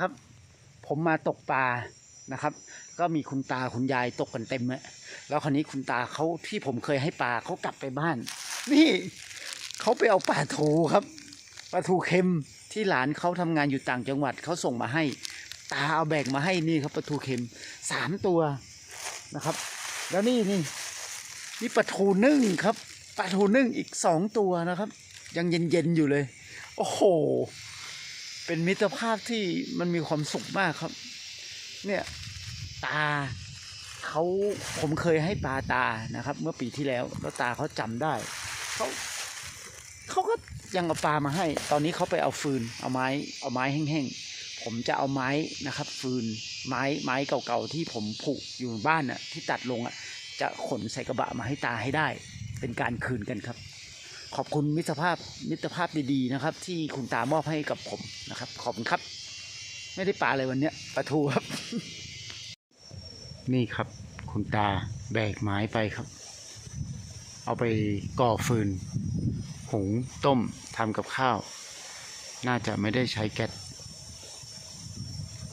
ครับ ผมมาตกปลานะครับ ก็มีคุณตาคุณยายตกกันเต็มเลยแล้วคราวนี้คุณตาเขาที่ผมเคยให้ปลาเขากลับไปบ้าน นี่เขาไปเอาปลาทูครับปลาทูเค็มที่หลานเขาทำงานอยู่ต่างจังหวัดเขาส่งมาให้ ตาเอาแบกมาให้นี่ครับปลาทูเค็มสามตัวนะครับ แล้วนี่นี่นี่ปลาทูนึ่งครับปลาทูนึ่งอีกสองตัวนะครับ ยังเย็นๆอยู่เลย โอ้โห เป็นมิตรภาพที่มันมีความสุขมากครับ เนี่ยตาเขาผมเคยให้ปลาตานะครับ เมื่อปีที่แล้ว แล้วตาเขาจำได้เขาเขาก็ยังเอาปลามาให้ ตอนนี้เขาไปเอาฟืน เอาไม้ เอาไม้แห้งๆ ผมจะเอาไม้นะครับ ฟืนไม้ไม้เก่าๆที่ผมผูกอยู่บ้านน่ะที่ตัดลงอะจะขนใส่กระบะมาให้ตาให้ได้ เป็นการคืนกันครับ ขอบคุณมิตรภาพมิตรภาพดีๆนะครับ ที่คุณตามอบให้กับผมนะครับ ขอบคุณครับ ไม่ได้ปลาเลยวันเนี้ยปลาทูครับ นี่ครับ คุณตาแบกไม้ไปครับ เอาไปก่อฟืน หุงต้มทำกับข้าว น่าจะไม่ได้ใช้แก๊ส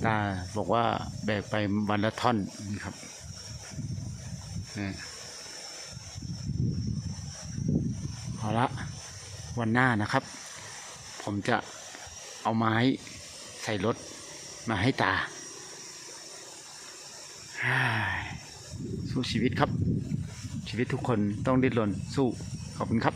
ตาบอกว่าแบกไปวันละท่อนนี่ครับนี่ เอาละวันหน้านะครับ ผมจะเอาไม้ใส่รถมาให้ตา สู้ชีวิตครับ ชีวิตทุกคนต้องดิ้นรนสู้ ขอบคุณครับ